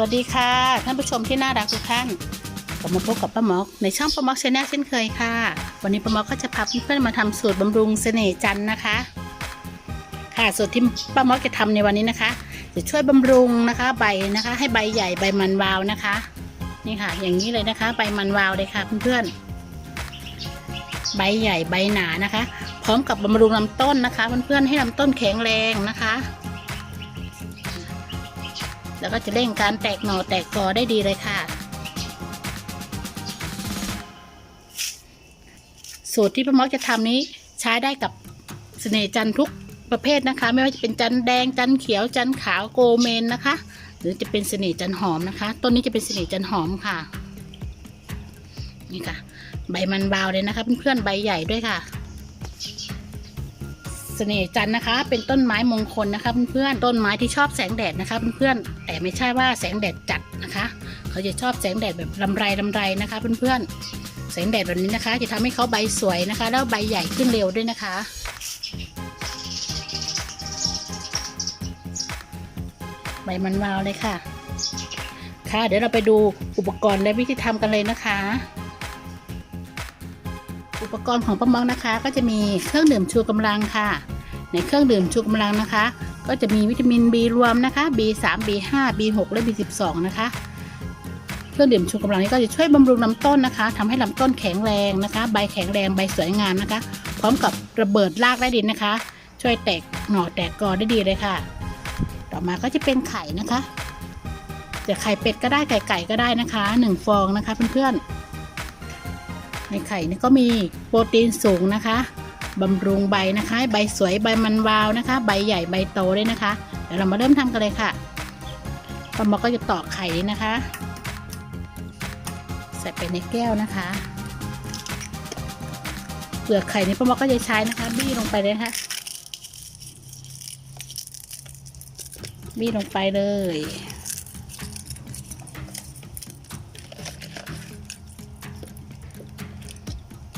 วัสดีค่ะ ท่านผู้ชมที่น่ารักทุกท่านกลับมาพบกับป้าหมอกในช่องป้าหมอกชาแนลเช่นเคยค่ะ วันนี้ป้าหมอกก็จะพาเพื่อนๆมาทำสูตรบำรุงเสน่ห์จันทร์นะคะ ค่ะสูตรที่ป้าหมอกจะทำในวันนี้นะคะ จะช่วยบำรุงนะคะใบนะคะ ให้ใบใหญ่ใบมันวาวนะคะ นี่ค่ะ อย่างนี้เลยนะคะ ใบมันวาวเลยค่ะเพื่อนๆใบใหญ่ใบหนานะคะ พร้อมกับบำรุงลำต้นนะคะ เพื่อนๆให้ลำต้นแข็งแรงนะคะ แล้วก็จะเร่งการแตกหน่อแตกกอได้ดีเลยค่ะ สูตรที่ป้ามอกจะทำนี้ใช้ได้กับเสน่ห์จันทุกประเภทนะคะ ไม่ว่าจะเป็นจันแดงจันเขียวจันขาวโกเมนนะคะ หรือจะเป็นเสน่ห์จันหอมนะคะ ต้นนี้จะเป็นเสน่ห์จันหอมค่ะ นี่ค่ะ ใบมันบาวเลยนะคะเพื่อนๆใบใหญ่ด้วยค่ะ เสน่ห์จันนะคะ เป็นต้นไม้มงคลนะคะเพื่อนๆต้นไม้ที่ชอบแสงแดดนะคะเพื่อนๆแต่ไม่ใช่ว่าแสงแดดจัดนะคะ เขาจะชอบแสงแดดแบบลำไรลำไรนะคะเพื่อนๆแสงแดดแบบนี้นะคะ จะทำให้เขาใบสวยนะคะ แล้วใบใหญ่ขึ้นเร็วด้วยนะคะใบมันวาวเลยค่ะ ค่ะ เดี๋ยวเราไปดูอุปกรณ์และวิธีทำกันเลยนะคะ อุปกรณ์ของป้ามังนะคะ ก็จะมีเครื่องดื่มชูกำลังค่ะ ในเครื่องดื่มชูกำลังนะคะ ก็จะมีวิตามิน B รวมนะคะ B3 B5 B6 และ B12 นะคะ เครื่องดื่มชูกำลังนี้ก็จะช่วยบำรุงลำต้นนะคะทำให้ลำต้นแข็งแรงนะคะ ใบแข็งแรงใบสวยงามนะคะ พร้อมกับระเบิดรากได้ดินนะคะ ช่วยแตกหน่อแตกกอได้ดีเลยค่ะ ต่อมาก็จะเป็นไข่นะคะจะไข่เป็ดก็ได้ไก่ไก่ก็ได้นะคะหนึ่งฟองนะคะเพื่อนๆในไข่นี่ก็มีโปรตีนสูงนะคะ บำรุงใบนะคะ ใบสวยใบมันวาวนะคะ ใบใหญ่ใบโตด้วยนะคะ เดี๋ยวเรามาเริ่มทำกันเลยค่ะปาหมอก็จะตอกไข่นะคะ ใส่ไปในแก้วนะคะเปลือกไข่นี้ป้าหมอก็จะใช้นะคะ บี้ลงไปเลยนะคะบี้ลงไปเลย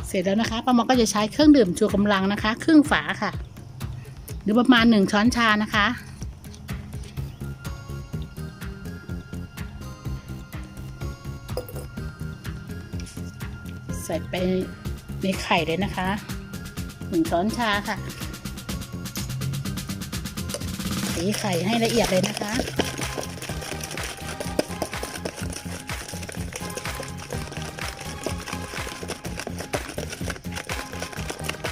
เสร็จแล้วนะคะป้ามอก็จะใช้เครื่องดื่มชูกำลังนะคะ ครึ่งฝาค่ะ หรือประมาณหนึ่งช้อนชานะคะ ใส่ไปในไข่เลยนะคะหนึ่งช้อนชาค่ะตีไข่ให้ละเอียดเลยนะคะ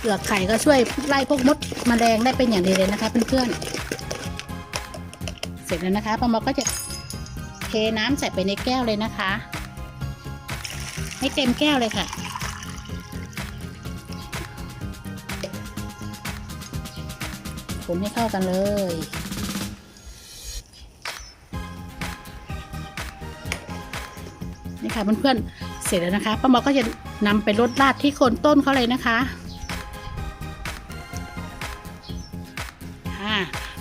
ลือกไข่ก็ช่วยไล่พวกมดมแมลงได้เป็นอย่างดีเลยนะคะเพื่อนๆ เสร็จแล้วนะคะป้ามอก็จะเทน้ำใส่ไปในแก้วเลยนะคะ ให้เต็มแก้วเลยค่ะ คนให้เข้ากันเลยนี่ค่ะเพื่อนๆเสร็จแล้วนะคะป้าหมอก็จะนำไปรดราดที่โคนต้นเขาเลยนะคะ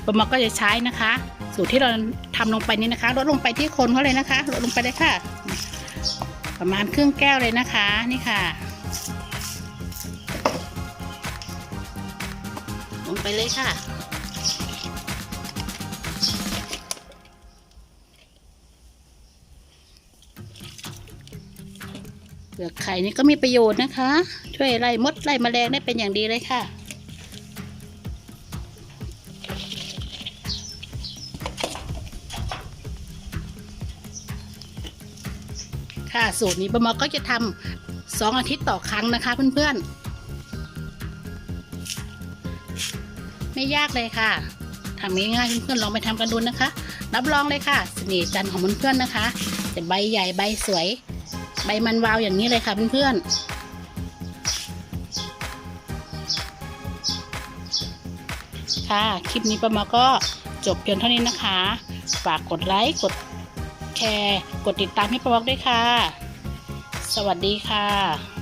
ป้าหมอก็จะใช้นะคะ สูตรที่เราทำลงไปนี้นะคะ ลดลงไปที่คนเขาเลยนะคะ ลดลงไปเลยค่ะ ประมาณครึ่งแก้วเลยนะคะนี่ค่ะ ลงไปเลยค่ะเปลือกไข่นี่ก็มีประโยชน์นะคะ ช่วยไล่มดไล่แมลงได้เป็นอย่างดีเลยค่ะ ค่ะ สูตรนี้ป้ามอก็จะทำสองอาทิตย์ต่อครั้งนะคะ เพื่อนๆ ไม่ยากเลยค่ะทำง่ายๆเพื่อนๆลองไปทำกันดูนะคะ รับรองเลยค่ะเสน่ห์จันของเพื่อนๆนะคะจะใบใหญ่ใบสวย ใบมันวาวอย่างนี้เลยค่ะเพื่อนๆค่ะ คลิปนี้ประมาก็จบเพียงเท่านี้นะคะ ฝากกดไลค์ กด แชร์ กดติดตามให้ประมอกด้วยค่ะ สวัสดีค่ะ